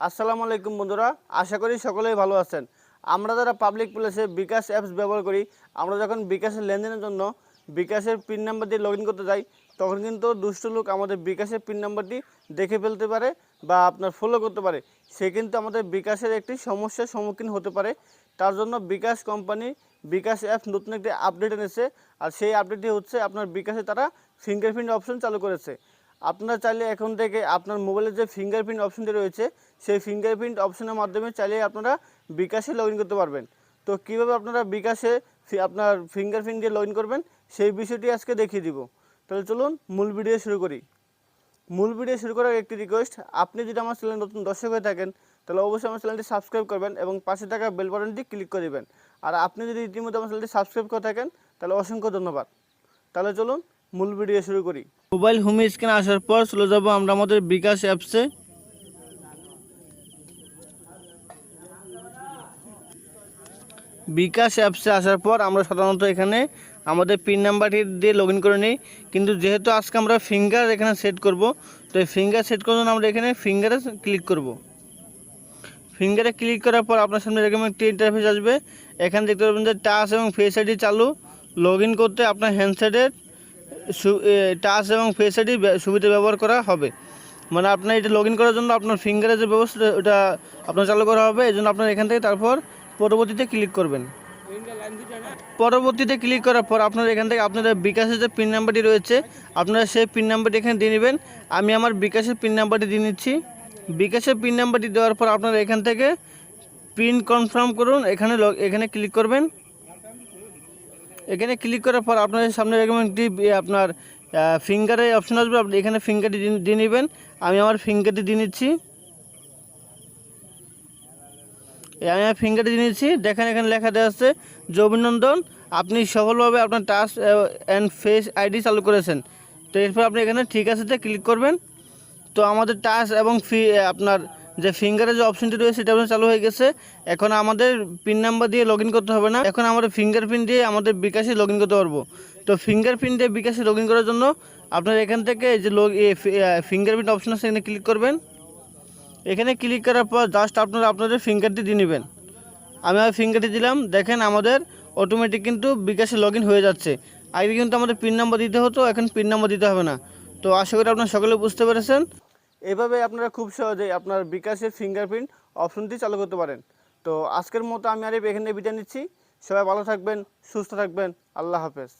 আসসালামু আলাইকুম বন্ধুরা, আশা করি সকলেই ভালো আছেন। আমরা যারা পাবলিক প্লেসে বিকাশ অ্যাপস ব্যবহার করি, আমরা যখন বিকাশের লেনদেনের জন্য বিকাশের পিন নাম্বার দিয়ে লগ করতে যাই, তখন কিন্তু দুষ্ট লোক আমাদের বিকাশের পিন নাম্বারটি দেখে ফেলতে পারে বা আপনার ফলো করতে পারে। সে কিন্তু আমাদের বিকাশের একটি সমস্যার সম্মুখীন হতে পারে। তার জন্য বিকাশ কোম্পানি বিকাশ অ্যাপস নতুন একটি আপডেট এনেছে, আর সেই আপডেটটি হচ্ছে আপনার বিকাশে তারা ফিঙ্গারপ্রিন্ট অপশন চালু করেছে। আপনারা চাইলে এখন থেকে আপনার মোবাইলের যে ফিঙ্গারপ্রিন্ট অপশনটি রয়েছে, সেই ফিঙ্গারপ্রিন্ট অপশনের মাধ্যমে চাইলে আপনারা বিকাশে লগ করতে পারবেন। তো কীভাবে আপনারা বিকাশে আপনার ফিঙ্গারপ্রিন্ট দিয়ে লগ করবেন, সেই বিষয়টি আজকে দেখিয়ে দিব। তাহলে চলুন মূল ভিডিও শুরু করি। মূল ভিডিও শুরু করার একটি রিকোয়েস্ট আপনি যদি আমার চ্যানেল নতুন দর্শক হয়ে থাকেন, তাহলে অবশ্যই আমার চ্যানেলটি সাবস্ক্রাইব করবেন এবং পাশে থাকা বেল বাটনটি ক্লিক করে দেবেন। আর আপনি যদি ইতিমধ্যে আমার চ্যানেলটি সাবস্ক্রাইব করে থাকেন, তাহলে অসংখ্য ধন্যবাদ। তাহলে চলুন মূল ভিডিও শুরু করি। মোবাইল হোম স্ক্রিনে আসার পর চলে যাব আমরা আমাদের বিকাশ অ্যাপসে। বিকাশ অ্যাপসে আসার পর আমরা সাধারণত এখানে আমাদের পিন নাম্বারটি দিয়ে লগ করে নিই। কিন্তু যেহেতু আজকে আমরা ফিঙ্গার এখানে সেট করব, তো এই ফিঙ্গার সেট করার জন্য আমরা এখানে ফিঙ্গারে ক্লিক করব। ফিঙ্গারে ক্লিক করার পর আপনার সামনে এরকম একটি ইন্টারফেস আসবে। এখানে দেখতে পাবেন যে টাচ এবং ফেস আইডি চালু। লগ করতে আপনার হ্যান্ডসেটের টাচ এবং ফেস আইডি সুবিধা ব্যবহার করা হবে। মানে আপনার এটা লগ করার জন্য আপনার ফিঙ্গারের যে ব্যবস্থা, ওটা আপনার চালু করা হবে, এই জন্য আপনার এখান থেকে তারপর পরবর্তীতে ক্লিক করবেন। পরবর্তীতে ক্লিক করার পর আপনারা এখান থেকে আপনাদের বিকাশের যে পিন নাম্বারটি রয়েছে, আপনারা সেই পিন নাম্বারটি এখানে দিয়ে নেবেন। আমি আমার বিকাশের পিন নাম্বারটি দিয়ে নিচ্ছি। বিকাশের পিন নাম্বারটি দেওয়ার পর আপনারা এখান থেকে পিন কনফার্ম করুন, এখানে এখানে ক্লিক করবেন। এখানে ক্লিক করার পর আপনাদের সামনে এরকম একটি আপনার ফিঙ্গারে অপশন আসবে। আপনি এখানে ফিঙ্গারটি দিয়ে- নেবেন। আমি আমার ফিঙ্গারটি দিয়ে নিচ্ছি। আমি আমার ফিঙ্গারটি দিয়ে নিচ্ছি। দেখেন এখানে লেখা দেওয়া আছে অভিনন্দন আপনি সফলভাবে আপনার টাচ অ্যান্ড ফেস আইডি চালু করেছেন। তো এরপর আপনি এখানে ঠিক আছেতে ক্লিক করবেন। তো আমাদের টাচ এবং ফি আপনার যে ফিঙ্গারের যে অপশনটি রয়েছে, সেটা আপনার চালু হয়ে গেছে। এখন আমাদের পিন নাম্বার দিয়ে লগ করতে হবে না। এখন আমাদের ফিঙ্গারপ্রিন্ট দিয়ে আমাদের বিকাশে লগ করতে পারব। তো ফিঙ্গারপ্রিন্ট দিয়ে বিকাশে লগ করার জন্য আপনার এখান থেকে যে লগ ফিঙ্গারপ্রিন্ট অপশন আছে, এখানে ক্লিক করবেন। এখানে ক্লিক করার পর জাস্ট আপনারা আপনাদের ফিঙ্গারটি দিয়ে নেবেন। আমি আমার ফিঙ্গারটি দিলাম। দেখেন আমাদের অটোমেটিক কিন্তু বিকাশে লগ হয়ে যাচ্ছে। আগে কিন্তু আমাদের পিন নাম্বার দিতে হতো, এখন পিন নাম্বার দিতে হবে না। তো আশা করি আপনারা সকলে বুঝতে পেরেছেন। এভাবে আপনারা খুব সহজেই আপনার বিকাশের ফিঙ্গারপ্রিন্ট অপশনটি চালু করতে পারেন। তো আজকের মতো আমি আর এখানে বিদায় নিচ্ছি। সবাই ভালো থাকবেন, সুস্থ থাকবেন। আল্লাহ হাফেজ।